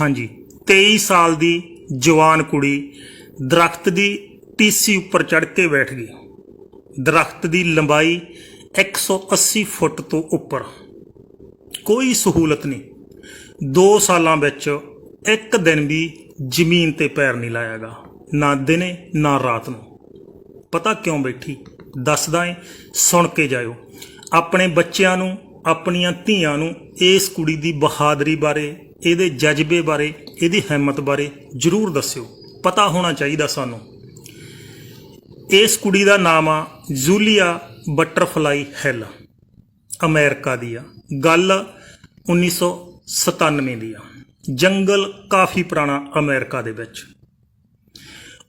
ਹਾਂਜੀ। 23 ਸਾਲ ਦੀ ਜਵਾਨ ਕੁੜੀ ਦਰਖਤ ਦੀ ਟੀਸੀ ਉੱਪਰ ਚੜ ਕੇ ਬੈਠ ਗਈ। ਦਰਖਤ ਦੀ ਲੰਬਾਈ 180 ਫੁੱਟ ਤੋਂ ਉੱਪਰ। ਕੋਈ ਸਹੂਲਤ ਨਹੀਂ। 2 ਸਾਲਾਂ ਵਿੱਚ ਇੱਕ ਦਿਨ ਵੀ ਜ਼ਮੀਨ ਤੇ ਪੈਰ ਨਹੀਂ ਲਾਇਆਗਾ। ਨਾ ਦਿਨੇ, ਨਾ ਰਾਤ ਨੂੰ। ਪਤਾ ਕਿਉਂ ਬੈਠੀ? ਦੱਸਦਾ ਏ, ਸੁਣ ਕੇ ਜਾਇਓ। ਆਪਣੇ ਬੱਚਿਆਂ ਨੂੰ ਆਪਣੀਆਂ ਧੀਆਂ ਨੂੰ ਇਸ ਕੁੜੀ ਦੀ ਬਹਾਦਰੀ ਬਾਰੇ, ਇਹਦੇ ਜਜ਼ਬੇ ਬਾਰੇ, ਇਹਦੀ ਹਿੰਮਤ ਬਾਰੇ ਜਰੂਰ ਦੱਸਿਓ। ਪਤਾ ਹੋਣਾ ਚਾਹੀਦਾ ਸਾਨੂੰ। ਇਸ ਕੁੜੀ ਦਾ ਨਾਮ ਆ ਜੂਲੀਆ ਬਟਰਫਲਾਈ ਹਿੱਲ। ਅਮਰੀਕਾ ਦੀ ਆ। ਗੱਲ 1997 ਦੀ ਆ। ਜੰਗਲ ਕਾਫੀ ਪੁਰਾਣਾ ਅਮਰੀਕਾ ਦੇ ਵਿੱਚ।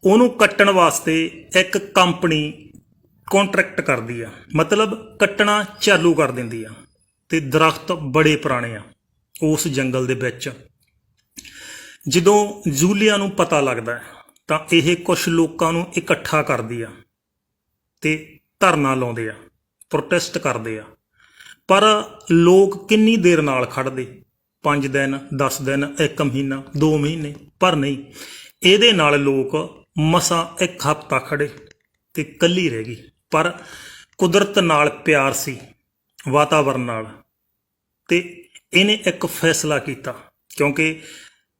ਉਹਨੂੰ ਕੱਟਣ ਵਾਸਤੇ ਇੱਕ ਕੰਪਨੀ ਕੰਟਰੈਕਟ ਕਰਦੀ ਆ। ਮਤਲਬ ਕੱਟਣਾ ਚਾਲੂ ਕਰ ਦਿੰਦੀ ਆ। ਤੇ ਦਰਖਤ ਬੜੇ ਪੁਰਾਣੇ ਆ, ਉਸ ਜੰਗਲ ਦੇ ਵਿੱਚ। ਜਦੋਂ ਜੂਲੀਆ ਨੂੰ ਪਤਾ ਲੱਗਦਾ ਤਾਂ ਇਹ ਕੁਝ ਲੋਕਾਂ ਨੂੰ ਇਕੱਠਾ ਕਰਦੀ ਆ ਤੇ ਧਰਨਾ ਲਾਉਂਦੇ ਆ ਪ੍ਰੋਟੈਸਟ ਕਰਦੇ ਆ। ਪਰ ਲੋਕ ਕਿੰਨੀ ਦੇਰ ਨਾਲ ਖੜਦੇ 5 ਦਿਨ 10 ਦਿਨ 1 ਮਹੀਨਾ 2 ਮਹੀਨੇ? ਪਰ ਨਹੀਂ, ਇਹਦੇ ਨਾਲ ਲੋਕ ਮਸਾਂ ਇੱਕ ਹਫ਼ਤਾ ਖੜੇ ਤੇ ਕੱਲੀ ਰਹਿ ਗਈ। ਪਰ ਕੁਦਰਤ ਨਾਲ ਪਿਆਰ ਸੀ। ਵਾਤਾਵਰਣ ਨਾਲ। ਤੇ ਇਹਨੇ ਇੱਕ ਫੈਸਲਾ ਕੀਤਾ, ਕਿਉਂਕਿ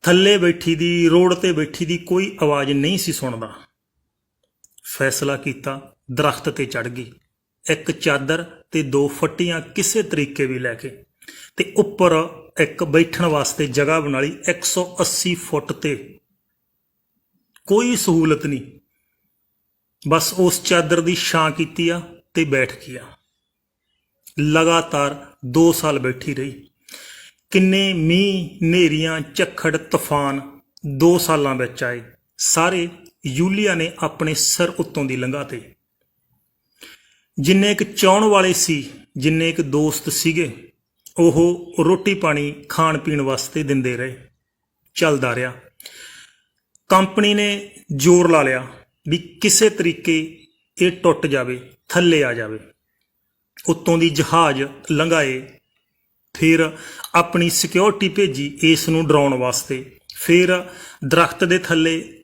ਥੱਲੇ ਬੈਠੀ ਦੀ, ਰੋਡ ਤੇ ਬੈਠੀ ਦੀ ਕੋਈ ਆਵਾਜ਼ ਨਹੀਂ ਸੀ ਸੁਣਦਾ। ਫੈਸਲਾ ਕੀਤਾ, ਦਰਖਤ ਤੇ ਚੜ ਗਈ। ਇੱਕ ਚਾਦਰ ਤੇ ਦੋ ਫੱਟੀਆਂ ਕਿਸੇ ਤਰੀਕੇ ਵੀ ਲੈ ਕੇ। ਤੇ ਉੱਪਰ ਇੱਕ ਬੈਠਣ ਵਾਸਤੇ ਜਗ੍ਹਾ ਬਣਾ ਲਈ 180 ਫੁੱਟ ਤੇ। ਕੋਈ ਸਹੂਲਤ ਨਹੀਂ। ਬਸ ਉਸ ਚਾਦਰ ਦੀ ਛਾਂ ਕੀਤੀ ਆ ਤੇ ਬੈਠ ਗਿਆ। ਲਗਾਤਾਰ 2 ਸਾਲ ਬੈਠੀ ਰਹੀ। ਕਿੰਨੇ ਮੀਂਹ ਨੇਰੀਆਂ ਝੱਖੜ, ਤੂਫਾਨ 2 ਸਾਲਾਂ ਵਿੱਚ ਆਏ। ਸਾਰੇ ਯੂਲੀਆ ਨੇ ਆਪਣੇ ਸਿਰ ਉੱਤੋਂ ਦੀ ਲੰਘਾਤੇ ਜਿੰਨੇ ਇੱਕ ਚਾਹਣ ਵਾਲੇ ਸੀ, ਜਿੰਨੇ ਇੱਕ ਦੋਸਤ ਸੀਗੇ, ਉਹ ਰੋਟੀ ਪਾਣੀ ਖਾਣ ਪੀਣ ਵਾਸਤੇ ਦਿੰਦੇ ਰਹੇ। ਚੱਲਦਾ ਰਿਹਾ। ਕੰਪਨੀ ਨੇ ਜ਼ੋਰ ਲਾ ਲਿਆ ਵੀ ਕਿਸੇ ਤਰੀਕੇ ਇਹ ਟੁੱਟ ਜਾਵੇ, ਥੱਲੇ ਆ ਜਾਵੇ। ਉੱਤੋਂ ਦੀ ਜਹਾਜ਼ ਲੰਘਾਏ। ਫਿਰ ਆਪਣੀ ਸਿਕਿਉਰਿਟੀ ਭੇਜੀ ਇਸ ਨੂੰ ਡਰਾਉਣ ਵਾਸਤੇ। ਫਿਰ ਦਰਖਤ ਦੇ ਥੱਲੇ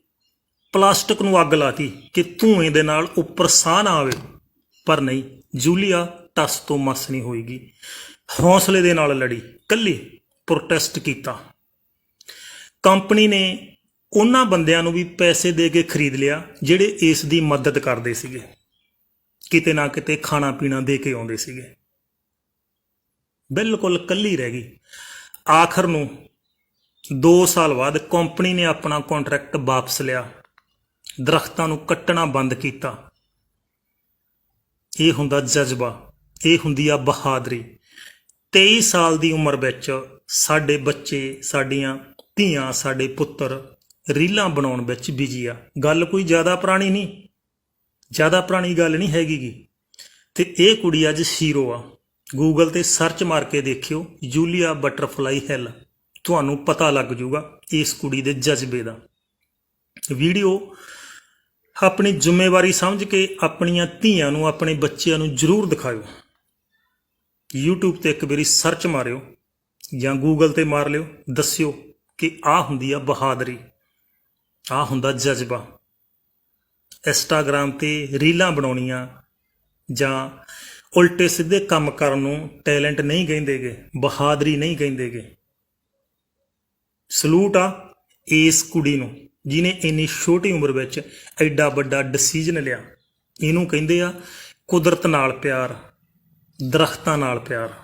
ਪਲਾਸਟਿਕ ਨੂੰ ਅੱਗ ਲਾਤੀ ਕਿ ਧੂਏ ਦੇ ਨਾਲ ਉੱਪਰ ਸਾਹ ਨਾ ਆਵੇ। ਪਰ ਨਹੀਂ, ਜੂਲੀਆ ਟਸ ਤੋਂ ਮਸ ਨਹੀਂ ਹੋਏਗੀ। ਹੌਸਲੇ ਦੇ ਨਾਲ ਲੜੀ। ਕੱਲੀ ਪ੍ਰੋਟੈਸਟ ਕੀਤਾ। ਕੰਪਨੀ ਨੇ ਉਹਨਾਂ ਬੰਦਿਆਂ ਨੂੰ ਵੀ ਪੈਸੇ ਦੇ ਕੇ ਖਰੀਦ ਲਿਆ, ਜਿਹੜੇ ਇਸ ਦੀ ਮਦਦ ਕਰਦੇ ਸੀਗੇ। ਕਿਤੇ ਨਾ ਕਿਤੇ ਖਾਣਾ ਪੀਣਾ ਦੇ ਕੇ ਆਉਂਦੇ ਸੀਗੇ। ਬਿਲਕੁਲ ਕੱਲੀ ਰਹਿ ਗਈ। ਆਖਰ ਨੂੰ 2 ਸਾਲ ਬਾਅਦ ਕੰਪਨੀ ਨੇ ਆਪਣਾ ਕੰਟਰੈਕਟ ਵਾਪਸ ਲਿਆ। ਦਰਖਤਾਂ ਨੂੰ ਕੱਟਣਾ ਬੰਦ ਕੀਤਾ। ਇਹ ਹੁੰਦਾ ਜਜ਼ਬਾ, ਇਹ ਹੁੰਦੀ ਆ ਬਹਾਦਰੀ। 23 ਸਾਲ ਦੀ ਉਮਰ ਵਿੱਚ ਸਾਡੇ ਬੱਚੇ, ਸਾਡੀਆਂ ਧੀਆਂ, ਸਾਡੇ ਪੁੱਤਰ ਰੀਲਾਂ ਬਣਾਉਣ ਵਿੱਚ ਬਿਜ਼ੀ ਆ। ਗੱਲ ਕੋਈ ਜ਼ਿਆਦਾ ਪੁਰਾਣੀ ਨਹੀਂ। ਜ਼ਿਆਦਾ ਪੁਰਾਣੀ ਗੱਲ ਨਹੀਂ ਹੈਗੀਗੀ ਤੇ ਇਹ ਕੁੜੀ ਅੱਜ ਹੀਰੋ ਆ। ਗੂਗਲ ਤੇ ਸਰਚ ਮਾਰ ਕੇ ਦੇਖਿਓ ਜੂਲੀਆ ਬਟਰਫਲਾਈ ਹਿੱਲ ਤੁਹਾਨੂੰ ਪਤਾ ਲੱਗ ਜਾਊਗਾ ਇਸ ਕੁੜੀ ਦੇ ਜਜ਼ਬੇ ਦਾ। ਵੀਡੀਓ ਆਪਣੀ ਜ਼ਿੰਮੇਵਾਰੀ ਸਮਝ ਕੇ ਆਪਣੀਆਂ ਧੀਆਂ ਨੂੰ, ਆਪਣੇ ਬੱਚਿਆਂ ਨੂੰ ਜ਼ਰੂਰ ਦਿਖਾਓ YouTube ਤੇ ਇੱਕ ਵਾਰੀ ਸਰਚ ਮਾਰਿਓ ਜਾਂ Google ਤੇ ਮਾਰ ਲਿਓ। ਦੱਸਿਓ ਕਿ ਆਹ ਹੁੰਦੀ ਆ ਬਹਾਦਰੀ। ਆਹ ਹੁੰਦਾ ਜਜ਼ਬਾ। ਇੰਸਟਾਗ੍ਰam ਤੇ ਰੀਲਾਂ ਬਣਾਉਣੀਆਂ ਜਾਂ ਉਲਟੇ ਸਿੱਧੇ ਕੰਮ ਕਰਨ ਨੂੰ ਟੈਲੈਂਟ ਨਹੀਂ ਕਹਿੰਦੇਗੇ, ਬਹਾਦਰੀ ਨਹੀਂ ਕਹਿੰਦੇਗੇ। ਸਲੂਟ ਆ ਇਸ ਕੁੜੀ ਨੂੰ ਜਿਨੇ ਇੰਨੀ ਛੋਟੀ ਉਮਰ ਵਿੱਚ ਐਡਾ ਵੱਡਾ ਡਿਸੀਜਨ ਲਿਆ। ਇਹਨੂੰ ਕਹਿੰਦੇ ਆ ਕੁਦਰਤ ਨਾਲ ਪਿਆਰ, ਦਰਖਤਾਂ ਨਾਲ ਪਿਆਰ।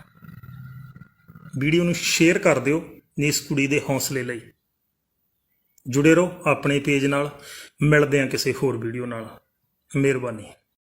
ਵੀਡੀਓ ਨੂੰ ਸ਼ੇਅਰ ਕਰ ਦਿਓ ਇਸ ਕੁੜੀ ਦੇ ਹੌਸਲੇ ਲਈ। ਜੁੜੇ ਰਹੋ ਆਪਣੇ ਪੇਜ ਨਾਲ। ਮਿਲਦੇ ਹਾਂ ਕਿਸੇ ਹੋਰ ਵੀਡੀਓ ਨਾਲ। ਮਿਹਰਬਾਨੀ।